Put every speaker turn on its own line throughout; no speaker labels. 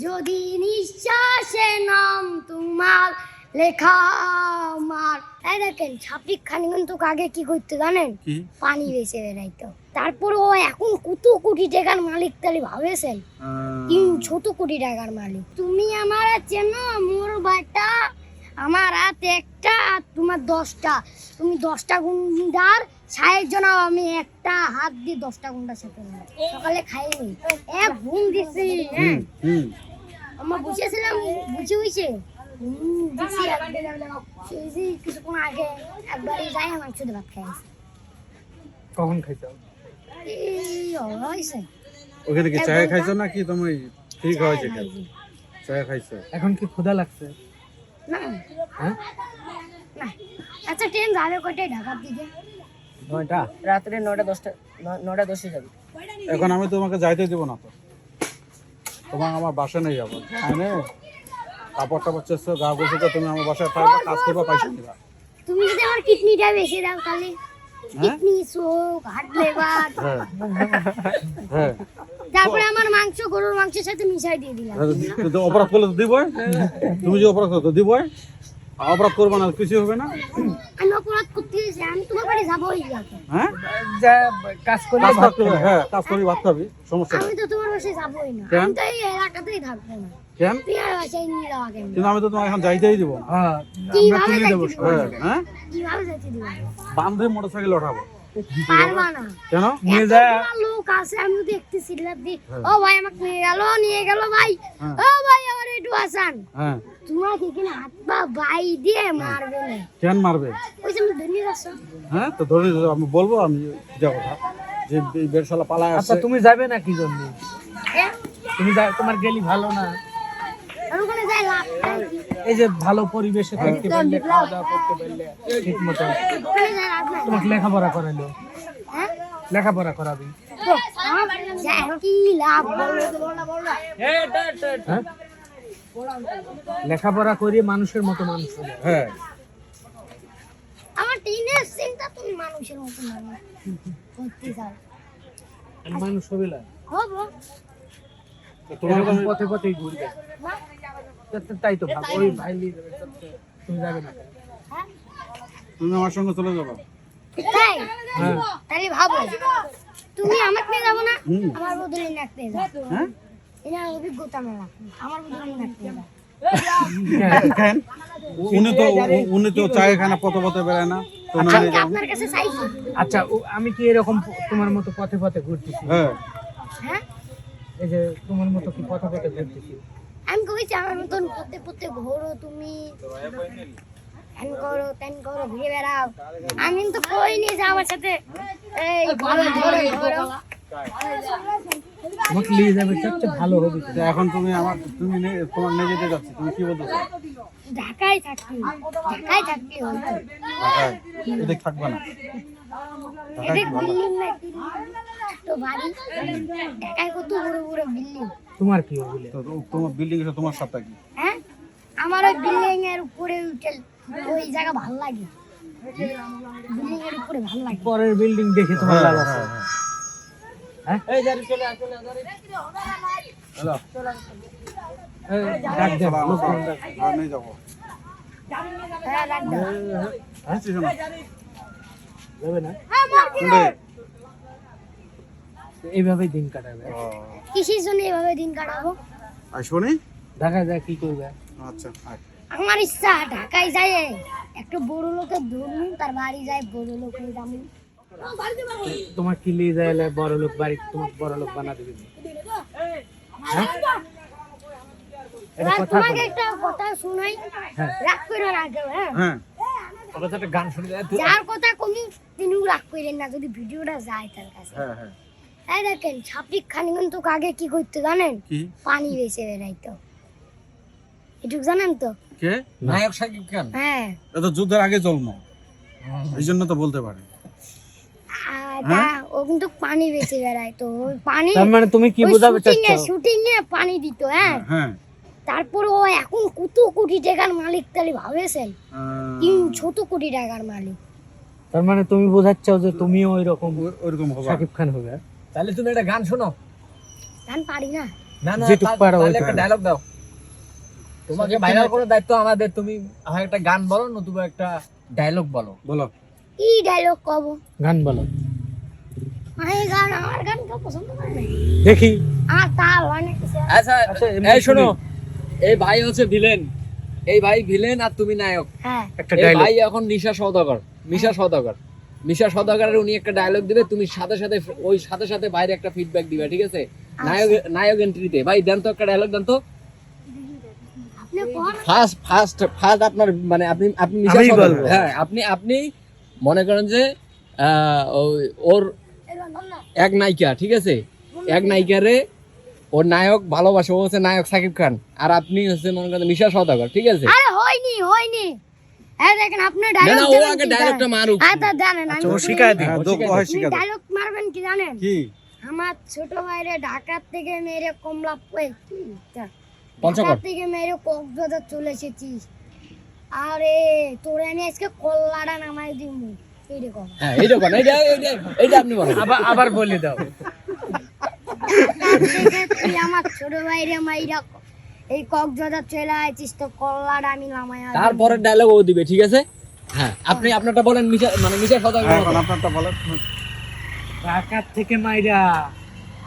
যদি নিঃশ্বাসে নাম তোমার লেখা আমার। এই দেখেন ছাপিক খানি কিন্তু আগে কি করতে জানেন? পানি বেঁচে বেড়াইতো। তারপর ও এখন কত কোটি টাকার মালিক তাহলে ভাবেছেন?
আহ,
তিন ছোট কোটি টাকার মালিক। তুমি আমার চেনো মোর বাটা আমার হাত একটা আর তোমার দশটা। তুমি দশটা গুন্ডার ছায়ের জন্য আমি একটা হাত দিয়ে দশটা গুন্ডার সাথে সকালে খাইনি। এক ঘুম দিছি। হ্যাঁ আমার বুঝেছিলাম বুঝে হয়েছে কিছুক্ষণ আগে একবারই যাই মাংস দিয়ে ভাত খাই
কখন খাইছো?
এই হয়েছে।
ওখানে কি চা খাইছো না? কি তুমি ঠিক হয়েছে চা খাইছো?
এখন কি ক্ষুধা লাগছে?
না।
হ্যাঁ?
না। আচ্ছা ট্রেন যাবে কটায় ঢাকার দিকে?
নয়টা।
রাত্রে নটা দশটা ন- নটা দশে যাবে।
এখন আমি তোমাকে যাইতে দিব না তো। তোমার আমার বাসা নিয়ে যাব। মানে কাপড় টাপড় চেষ্টা গা তো তুমি আমার বাসায় থাকবে কাজ করবে পয়সা দিবা
তুমি যদি আমার কিডনিটা বেশি দাও তাহলে। কিডনি চোখ হার্ট লিভার।
হ্যাঁ। হ্যাঁ।
তারপরে আমার মাংস গরুর মাংসের সাথে মিশাই দিয়ে দিলাম।
তো তো অপরাধ করলে তো দিবই। তুমি যে অপরাধ করো তো দিবই। অপরাধ করবে না কিছু হবে না।
অপরাধ করতে গেছি আমি তোমার বাড়ি যাবোই
হ্যাঁ?
যা কাজ করলে ভাত
করতে হ্যাঁ কাজ করি ভাত খাবি সমস্যা
আমি তো তোমার বাসায় যাবোই না। আমি তো এই এলাকাতেই থাকব না।
কেন?
তুমি বাসায় নিয়ে যাওয়া কেন
কিন্তু আমি তো তোমাকে এখন যাইতেই দিব
হ্যাঁ
দিবো?
হ্যাঁ হ্যাঁ?
কীভাবে দিবো?
বান্ধে মোটরসাইকেল ওঠাবো। কেন?
নিয়ে যা।
লোক আছে আমি তো দেখতে সিল্লার দি ও ভাই আমাকে নিয়ে গেল নিয়ে গেল ভাই। ও ভাই আমার একটু আসান। তোমাকে এখানে হাত পা বাই দিয়ে মারবে
কেন মারবে?
ওই যে আমি ধনী
হ্যাঁ তো ধরে আমি বলব আমি যা কথা যে এই বেরশালা পালায়
আচ্ছা তুমি যাবে না কি জন্য? তুমি যা- তোমার গেলি ভালো না। এই যে ভালো পরিবেশে থাকতে পারলে খাওয়া দাওয়া করতে পারলে ঠিক মতো। তোমাকে লেখাপড়া করাইলো
হ্যাঁ
লেখাপড়া করাবি। হ্যাঁ? লেখাপড়া করিয়ে মানুষের মতো মানুষ
হ্যাঁ।
আমার টিনের চিন্তা তুমি মানুষের মতো মানুষ। করতে চাও।
মানুষ হবে না।
হব।
তো তোমার
এরকম পথে পথেই ঘুরবে।
না
তো তাই তো ভাব ওই ভাই তুমি যাবে না।
হ্যাঁ
তুমি আমার সঙ্গে চলে যাব।
তাই?
হ্যাঁ।
তাহলে ভাবো। তুমি আমাকে নিয়ে যাব না আমার বদলে নাকতে যাও।
হ্যাঁ?
এনার অভিজ্ঞতা মেলা আমার বদলে নাকতে যাও।
উনি তো উনি তো চায় খানা পথে পথে বেড়ায় না
চাইছি?
আচ্ছা আমি কি এরকম তোমার মতো পথে পথে ঘুরতেছি?
হ্যাঁ।
হ্যাঁ?
এই যে তোমার মতো কি পথে পথে ঘুরতেছি?
আমার মতন পড়তে পড়তে ঘোরো তুমি। হ্যান করো ত্যান করো ঘুরে বেড়াও। আমি তো কইনি যে আমার সাথে এই ঘোরো ঘোরো। ঘোরো
আমাকে নিয়ে যাবে সবচেয়ে ভালো হবে। তো।
এখন তুমি আমার তুমি তোমার নিয়ে যেতে যাচ্ছি তুমি কি বলতেছো?
ঢাকায় থাকবি ঢাকায় হয়তো
ঢাকায়? এদিক থাকবে না। ঢাকায়
এদের
কি ভালো?
বিল্ডিং না তো বাড়ি ঢাকায় কত বড় বড় বিল্ডিং
তোমার কি হবে?
তো তোমার বিল্ডিং এসে তোমার সাথে কি?
হ্যাঁ? আমার ওই বিল্ডিং এর উপরে উঠে ওই জায়গা ভালো লাগে। বিল্ডিং এর উপরে ভালো লাগে।
পরের বিল্ডিং দেখে তোমার লাভ হ্যাঁ দেন।
হ্যাঁ নিয়ে যাব।
হ্যাঁ রাখ দাও
স্টেশন
যাবে না
কোনটা?
এইভাবেই দিন কাটাবে।
কিসের জন্য এভাবে দিন কাটাবো?
আসব নি?
ঢাকা যায় কি করবে?
আচ্ছা
আমার ইচ্ছা ঢাকায় যায় একটু বড় লোকের ধরুন তার বাড়ি যায় বড় লোকের দামি।
তোমার কি নিয়ে যায় বড় লোক বাড়ি তোমাকে বড় লোক বানা দিবে? হ্যাঁ? এটা
আর
কথা
তোমাকে একটা কথা শোনাই।
হ্যাঁ।
রাগ করে না কেউ হ্যাঁ?
হ্যাঁ।
ওরা তো একটা গান শুনে
যার কথা কমি তিনি রাগ করেন না যদি ভিডিওটা যায় তার কাছে।
হ্যাঁ হ্যাঁ।
এই দেখেন ছাপিক খানি কিন্তু আগে কি করতে জানেন? পানি বেঁচে বেড়াইতো। এটুক জানেন তো?
কে?
নায়ক সাকিব খান?
হ্যাঁ।
এটা যুদ্ধের আগে জন্ম। এই জন্য তো বলতে পারে।
আর ও কিন্তু পানি বেঁচে বেড়াইতো ওই পানি
তার মানে তুমি কি বোঝাবে
শুটিং শুটিং এ পানি দিত হ্যাঁ।
হ্যাঁ
তারপর ও এখন কত কোটি টাকার মালিক তাহলে ভাবেছেন? তিন ছোট কোটি টাকার মালিক।
তার মানে তুমি বোঝাচ্ছ যে তুমিও ওই রকম
ও- ওরকম হবে।
সাকিব খান হবে। তাহলে তুমি একটা গান শোনো।
গান পারি না।
তাহলে একটা ডায়লগ দাও। তোমাকে ভাইরাল করার দায়িত্ব আমাদের। তুমি হয় একটা গান বলো নতুবা একটা ডায়লগ বলো।
বলো।
কি ডায়লগ কব?
গান বলো। দেখি।
আচ্ছা
আচ্ছা,
এই শোনো। এই ভাই হচ্ছে ভিলেন এই ভাই ভিলেন আর তুমি নায়ক।
হ্যাঁ।
এই ভাই এখন নিশা সওদাগর মিশা সওদাগর। মিশা সওদাগরের উনি একটা ডায়লগ দিবে তুমি সাথে সাথে ওই সাথে সাথে বাইরে একটা ফিডব্যাক দিবে ঠিক আছে? নায়ক নায়ক এন্ট্রিতে ভাই দেন তো একটা ডায়লগ দেন তো।
আপনি
ফার্স্ট ফার্স্ট ফার্স্ট আপনার মানে আপনি আপনি হ্যাঁ আপনি আপনি মনে করেন যে আহ, ওর এক নায়িকা ঠিক আছে? এক নায়িকারে ওর নায়ক ভালোবাসে ও হচ্ছে নায়ক সাকিব খান। আর আপনি হচ্ছে মনে করেন মিশা সওদাগর ঠিক আছে?
আরে হয়নি হয়নি। হ্যাঁ দেখেন আপনি ডায়লগ
ও আগে ডায়লগটা মারুক।
হ্যাঁ তা জানেন
আচ্ছা ও শিখায় দিই
যোগ্য হয় শিখা
ডায়লগ মারবেন কি জানেন?
কি?
আমার ছোট ভাইরে ঢাকার থেকে মেরে কমলা ওই, কি?
পঞ্চগড়
থেকে মেরে কক্সবাজার চলে এসেছিস। আরে তোরে আমি আজকে কল্লাটা নামাই দিব
হ্যাঁ এইরকম এইটা এইটা এইটা আপনি বলেন।
আবার আবার বলে দাও।
আমার ছোট ভাইরে মাইরা এই কক্সবাজার চলে আইছিস তো কল্লাটা আমি নামাই
তারপরে ডায়লগ ও দিবে ঠিক আছে? হ্যাঁ আপনি আপনারটা বলেন মিশা মানে মিশা
হ্যাঁ, এখন আপনারটা বলেন।
ঢাকার থেকে মাইরা।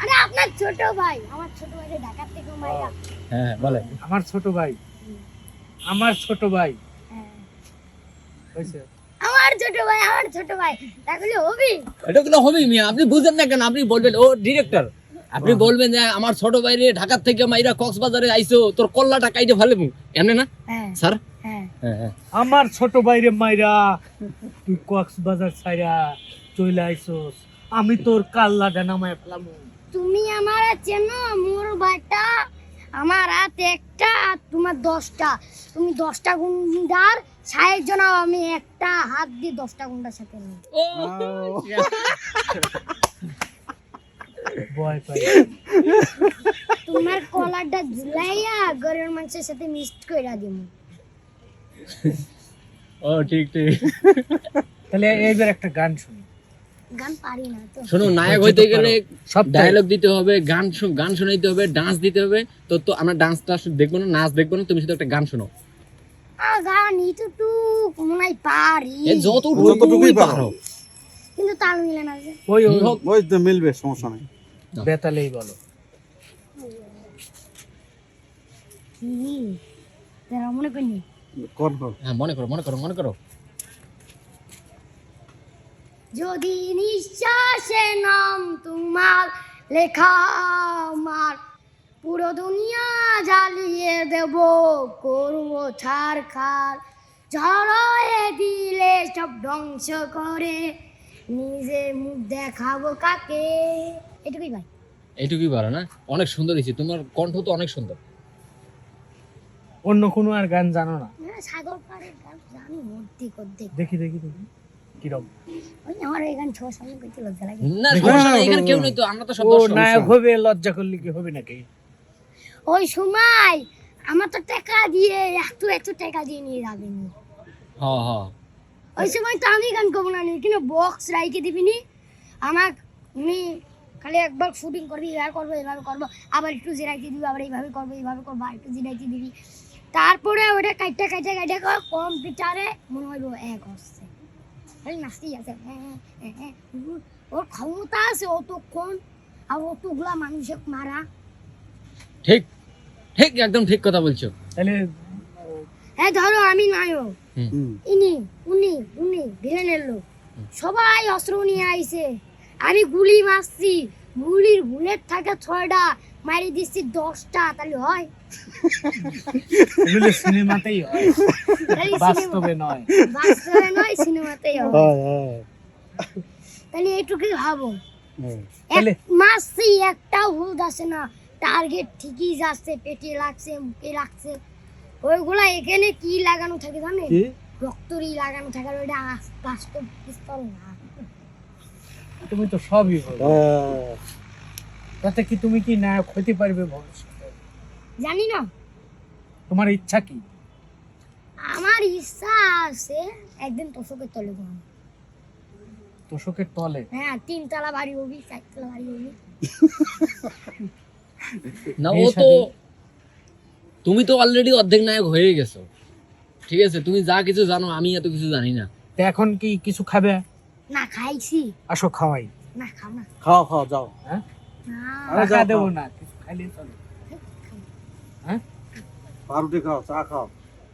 আরে আপনার ছোট ভাই আমার ছোট ভাইরে ঢাকার থেকে মাইরা।
হ্যাঁ বলেন।
আমার ছোট ভাই। আমার ছোট ভাই।
হ্যাঁ।
হয়েছে।
আমার ছোট ভাই আমার ছোট ভাই। তাহলে হবি?
এটা কোনো হবে মিয়া আপনি বুঝেন না কেন আপনি বলবেন ও ডিরেক্টর আপনি বলবেন যে আমার ছোট ভাইরে ঢাকার থেকে মাইরা কক্সবাজারে আইছো তোর কল্লাটা কাইটে ফেলে এমনি না?
হ্যাঁ।
স্যার?
হ্যাঁ।
হ্যাঁ হ্যাঁ।
আমার ছোট ভাইরে মাইরা তুই কক্সবাজার ছাইরা চলে আইছস আমি তোর কাল্লা ডানামায় ফেলাম
তুমি আমার চেনো মোর বাটা আমার হাত একটা আর তোমার দশটা। তুমি দশটা গুন্ডার সাহেব জনাও আমি একটা হাত দিয়ে দশটা গুন্ডার সাথে নেই
পাই।
তোমার কলারটা ঝুলাইয়া গরের মানুষের সাথে মিক্সড কইরা দিব
ও ঠিক ঠিক।
তাহলে এইবার একটা গান শুনি।
গান পারি না তো।
শোনো নায়ক হইতে গেলে
সব
ডায়লগ দিতে হবে গান শু- গান শোনাইতে হবে ডান্স দিতে হবে। তো তো আমরা ডান্সটা দেখব না নাচ দেখব না তুমি শুধু একটা গান শোনো।
মনে পারি।
এ যত
যতটুকুই পারো।
কিন্তু তাল মিলে না যে।
ওই ওই
ওই তো মিলবে সমস্যা নাই।
বেতালেই বলো।
কি তারা মনে করিনি
কর কর।
হ্যাঁ মনে করো মনে করো মনে করো।
যদি নিঃশ্বাসে নাম তোমার লেখা আমার পুরো দুনিয়া জ্বালিয়ে দেব করব ছাড় খার ঝড়ে দিলে সব ধ্বংস করে নিজে মুখ দেখাবো কাকে? এটুকুই ভাই।
এইটুকুই পারো না? অনেক সুন্দর হয়েছে। তোমার কণ্ঠ তো অনেক সুন্দর।
অন্য কোনো আর গান জানো না?
সাগর পাড়ের গান জানি অর্ধেক অর্ধেক
দেখি দেখি দেখি। কিরম?
ওই আমার এই গান ছোঁয়ার সামনে করতে লজ্জা লাগে।
না কেউ নেই তো আমরা তো সব
ও নায়ক হবে লজ্জা করলে কি হবে নাকি?
ওই সময় আমার তো টাকা দিয়ে এত এত টাকা দিয়ে নিয়ে যাবেন
হ্যাঁ হ্যাঁ
ওই সময় তো আমি গান করব না কিন্তু বক্স রাইকে দিবিনি আমার উনি খালি একবার শুটিং করবি এভাবে করব এভাবে করব আবার একটু জিরাইতে দিবি আবার এইভাবে করব এইভাবে করব আর একটু জিরাইতে দিবি তারপরে ওটা কাইটা কাইটা কাইটা কর কম্পিউটারে মনে হইব এক হচ্ছে খালি নাচতেই আছে হ্যাঁ, হ্যাঁ, হ্যাঁ, হ্যাঁ। ওর ক্ষমতা আছে অতক্ষণ আর অতগুলা মানুষের মারা
ঠিক ঠিক একদম ঠিক কথা বলছো।
তাহলে
হ্যাঁ ধরো আমি নায়ক। ইনি উনি উনি ভিলেনের লোক। সবাই অস্ত্র নিয়ে আইছে। আমি গুলি মারছি। গুলির বুলেট থাকে ছয়টা মারি দিচ্ছি দশটা তাহলে হয়?
সিনেমাতেই হয়।
সিনেমা-
বাস্তবে নয়।
বাস্তবে নয় সিনেমাতেই হয়। তাহলে এইটুকুই ভাবো। মারছি একটাও ভুল যাচ্ছে না। টার্গেট ঠিকই যাচ্ছে পেটে লাগছে মুখে লাগছে। ওইগুলা এখানে কি লাগানো থাকে জানেন?
কি?
রক্তরি লাগানো থাকে ওইটা আস- বাস্তব পিস্তল না।
তুমি তো সবই হবে।
হ্যাঁ।
তাতে কি তুমি কি নায়ক হতে পারবে ভবিষ্যতে?
জানি না।
তোমার ইচ্ছা কি?
আমার ইচ্ছা আছে একদিন তোষকের তলে ঘুমাবো
তোষকের তলে?
হ্যাঁ তিনতলা বাড়ি হবি চারতলা বাড়ি হবি।
না ও তো তুমি তো অলরেডি অর্ধেক নায়ক হয়ে গেছো। ঠিক আছে তুমি যা কিছু জানো আমি এত কিছু জানি না।
তা এখন কি কিছু খাবে?
না খাইছি।
আসো খাওয়াই।
না খাও না।
খাও খাও যাও।
হ্যাঁ?
না।
টাকা দেবো না কিছু খাইলে চলে। হ্যাঁ?
পাউরুটি খাও চা খাও।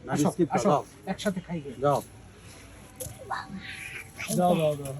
না
আসো
বিস্কিট খাও
একসাথে খাই
যাও।
যাও যাও যাও।